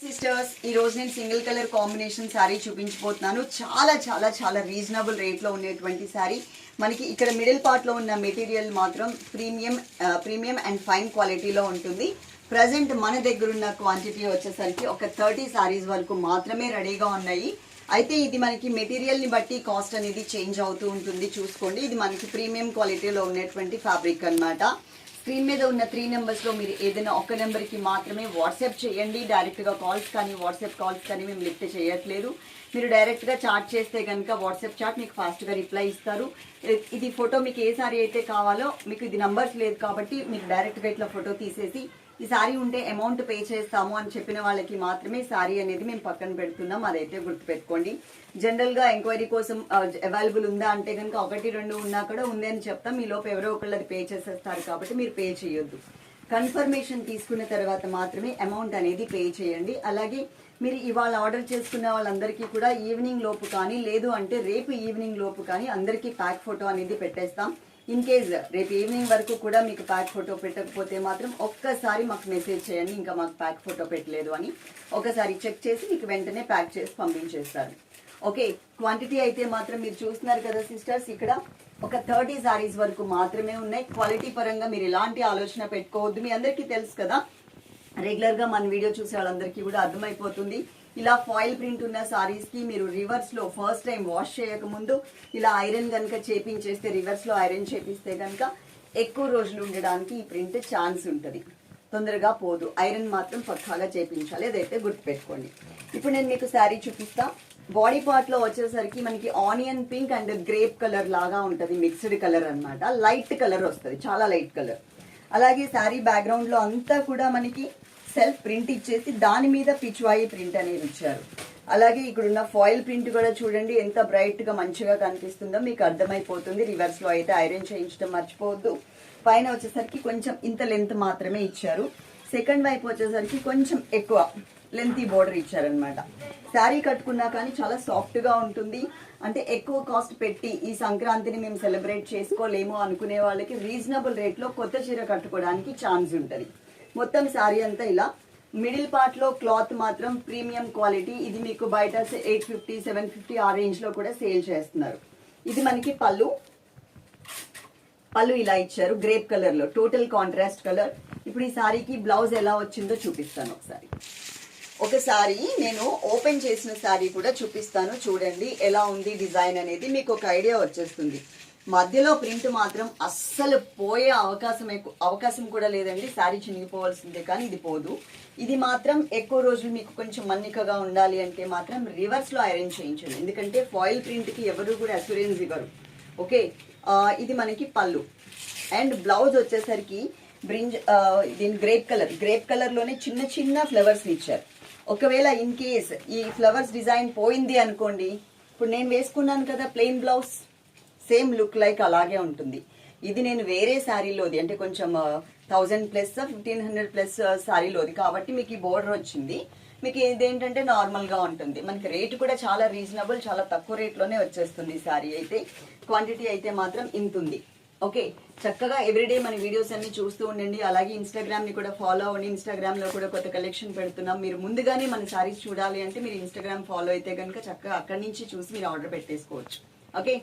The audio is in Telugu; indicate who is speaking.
Speaker 1: సిస్టర్స్ ఈ రోజు నేను సింగిల్ కలర్ కాంబినేషన్ శారీ చూపించబోతున్నాను. చాలా చాలా చాలా రీజనబుల్ రేట్లో ఉండేటువంటి శారీ. మనకి ఇక్కడ మిడిల్ పార్ట్లో ఉన్న మెటీరియల్ మాత్రం ప్రీమియం ప్రీమియం అండ్ ఫైన్ క్వాలిటీలో ఉంటుంది. ప్రజెంట్ మన దగ్గర ఉన్న క్వాంటిటీ వచ్చేసరికి ఒక థర్టీ శారీస్ వరకు మాత్రమే రెడీగా ఉన్నాయి. అయితే ఇది మనకి మెటీరియల్ని బట్టి కాస్ట్ అనేది చేంజ్ అవుతూ ఉంటుంది. చూసుకోండి ఇది మనకి ప్రీమియం క్వాలిటీలో ఉన్నటువంటి ఫ్యాబ్రిక్ అన్నమాట. స్క్రీన్ మీద ఉన్న త్రీ నెంబర్స్లో మీరు ఏదైనా ఒక నెంబర్కి మాత్రమే వాట్సాప్ చేయండి. డైరెక్ట్గా కాల్స్ కానీ వాట్సాప్ కాల్స్ కానీ మేము లిఫ్ట్ చేయట్లేదు. మీరు డైరెక్ట్గా చాట్ చేస్తే కనుక వాట్సాప్ చాట్ మీకు ఫాస్ట్గా రిప్లై ఇస్తారు. ఇది ఫోటో మీకు ఏ సారీ అయితే కావాలో మీకు ఇది నంబర్స్ లేదు కాబట్టి మీకు డైరెక్ట్గా ఇట్లా ఫోటో తీసేసి ఈ సారీ ఉంటే అమౌంట్ పే చేస్తాము అని చెప్పిన వాళ్ళకి మాత్రమే సారీ అనేది మేము పక్కన పెడుతున్నాం. అదైతే గుర్తుపెట్టుకోండి. జనరల్గా ఎంక్వైరీ కోసం అవైలబుల్ ఉందా అంటే కనుక ఒకటి రెండు ఉన్నా కూడా ఉంది అని చెప్తాం. ఈ లోపు ఎవరో ఒకళ్ళు అది పే చేసేస్తారు కాబట్టి మీరు పే చేయొద్దు. కన్ఫర్మేషన్ తీసుకున్న తర్వాత మాత్రమే అమౌంట్ అనేది పే చేయండి. అలాగే మీరు ఇవాళ ఆర్డర్ చేసుకున్న వాళ్ళందరికీ కూడా ఈవినింగ్ లోపు కానీ లేదు అంటే రేపు ఈవినింగ్ లోపు కానీ అందరికీ ప్యాక్ ఫోటో అనేది పెట్టేస్తాం. ఇన్ కేస్ రేపు ఈవినింగ్ వరకు కూడా మీకు ప్యాక్ ఫోటో పెట్టకపోతే మాత్రం ఒక్కసారి మాకు మెసేజ్ చేయండి ఇంకా మాకు ప్యాక్ ఫోటో పెట్టలేదు అని. ఒకసారి చెక్ చేసి మీకు వెంటనే ప్యాక్ చేసి పంపించేస్తారు. ఓకే క్వాంటిటీ అయితే మాత్రం మీరు చూస్తున్నారు కదా సిస్టర్స్ ఇక్కడ ఒక థర్టీ సారీస్ వరకు మాత్రమే ఉన్నాయి. క్వాలిటీ పరంగా మీరు ఎలాంటి ఆలోచన పెట్టుకోవద్దు. మీ అందరికీ తెలుసు కదా రెగ్యులర్గా మన వీడియో చూసే వాళ్ళందరికీ కూడా అర్థమైపోతుంది. ఇలా ఫాయిల్ ప్రింట్ ఉన్న సారీస్కి మీరు రివర్స్లో ఫస్ట్ టైం వాష్ చేయకముందు ఇలా ఐరన్ కనుక చేపించేస్తే రివర్స్లో ఐరన్ చేపిస్తే కనుక ఎక్కువ రోజులు ఉండడానికి ఈ ప్రింట్ ఛాన్స్ ఉంటుంది. తొందరగా పోదు. ఐరన్ మాత్రం పక్కాగా చేపించాలి. అదైతే గుర్తుపెట్టుకోండి. ఇప్పుడు నేను మీకు శారీ చూపిస్తా. బాడీ పార్ట్లో వచ్చేసరికి మనకి onion pink and grape colour లాగా ఉంటుంది. మిక్స్డ్ కలర్ అన్నమాట. లైట్ కలర్ వస్తుంది. చాలా లైట్ కలర్ అలాగే శారీ బ్యాక్గ్రౌండ్లో అంతా కూడా మనకి సెల్ఫ్ ప్రింట్ ఇచ్చేసి దాని మీద పిచ్వాయి ప్రింట్ అనేది ఇచ్చారు. అలాగే ఇక్కడున్న ఫాయిల్ ప్రింట్ కూడా చూడండి ఎంత బ్రైట్గా మంచిగా కనిపిస్తుందో మీకు అర్థమైపోతుంది. రివర్స్లో అయితే ఐరన్ చేయించడం మర్చిపోవద్దు. పైన వచ్చేసరికి కొంచెం ఇంత లెంత్ మాత్రమే ఇచ్చారు. సెకండ్ వైపు వచ్చేసరికి కొంచెం ఎక్కువ లెంతీ బోర్డర్ ఇచ్చారనమాట శారీ కట్టుకున్నా కానీ చాలా సాఫ్ట్గా ఉంటుంది. అంటే ఎక్కువ కాస్ట్ పెట్టి ఈ సంక్రాంతిని మేము సెలబ్రేట్ చేసుకోలేము అనుకునే వాళ్ళకి రీజనబుల్ రేట్లో కొత్త చీర కట్టుకోవడానికి ఛాన్స్ ఉంటుంది. మొత్తం శారీ అంతా ఇలా. మిడిల్ పార్ట్లో క్లాత్ మాత్రం ప్రీమియం క్వాలిటీ. ఇది మీకు బయట ఎయిట్ ఫిఫ్టీ సెవెన్ ఫిఫ్టీ ఆ రేంజ్లో కూడా సేల్ చేస్తున్నారు. ఇది మనకి పళ్ళు. పళ్ళు ఇలా ఇచ్చారు గ్రేప్ కలర్లో టోటల్ కాంట్రాస్ట్ కలర్ ఇప్పుడు ఈ శారీకి బ్లౌజ్ ఎలా వచ్చిందో చూపిస్తాను ఒకసారి. ఒకసారి నేను ఓపెన్ చేసిన శారీ కూడా చూపిస్తాను. చూడండి ఎలా ఉంది డిజైన్ అనేది. మీకు ఒక ఐడియా వచ్చేస్తుంది. మధ్యలో ప్రింట్ మాత్రం అస్సలు పోయే అవకాశం అవకాశం కూడా లేదండి. శారీ చినిగిపోవాల్సిందే కానీ ఇది పోదు. ఇది మాత్రం ఎక్కువ రోజులు మీకు కొంచెం మన్నికగా ఉండాలి అంటే మాత్రం రివర్స్లో ఐరన్ చేయించండి. ఎందుకంటే ఫాయిల్ ప్రింట్కి ఎవరు కూడా అస్యూరెన్స్ ఇవ్వరు. ఓకే? ఇది మనకి పళ్ళు. అండ్ బ్లౌజ్ వచ్చేసరికి బ్రింజ్ దీని గ్రేప్ కలర్ గ్రేప్ కలర్లోనే చిన్న చిన్న ఫ్లవర్స్ ఇచ్చారు. ఒకవేళ ఇన్ కేస్ ఈ ఫ్లవర్స్ డిజైన్ పోయింది అనుకోండి ఇప్పుడు నేను వేసుకున్నాను కదా plain blouse same look like అలాగే ఉంటుంది. ఇది నేను వేరే శారీలోది అంటే కొంచెం thousand plus fifteen hundred plus శారీలోది. కాబట్టి మీకు ఈ బోర్డర్ వచ్చింది. మీకు ఇదేంటంటే నార్మల్గా ఉంటుంది. మనకి రేట్ కూడా చాలా రీజనబుల్ చాలా తక్కువ రేట్లోనే వచ్చేస్తుంది ఈ శారీ అయితే. క్వాంటిటీ అయితే మాత్రం ఇంత ఉంది. ఓకే? చక్కగా ఎవ్రీడే మన వీడియోస్ అన్ని చూస్తూ ఉండండి. అలాగే ఇన్స్టాగ్రామ్ని కూడా ఫాలో అవ్వండి. ఇన్స్టాగ్రామ్లో కూడా కొత్త కలెక్షన్ పెడుతున్నాం. మీరు ముందుగానే మన శారీస్ చూడాలి అంటే మీరు ఇన్స్టాగ్రామ్ ఫాలో అయితే కనుక చక్కగా అక్కడి నుంచి చూసి మీరు ఆర్డర్ పెట్టేసుకోవచ్చు. Okay?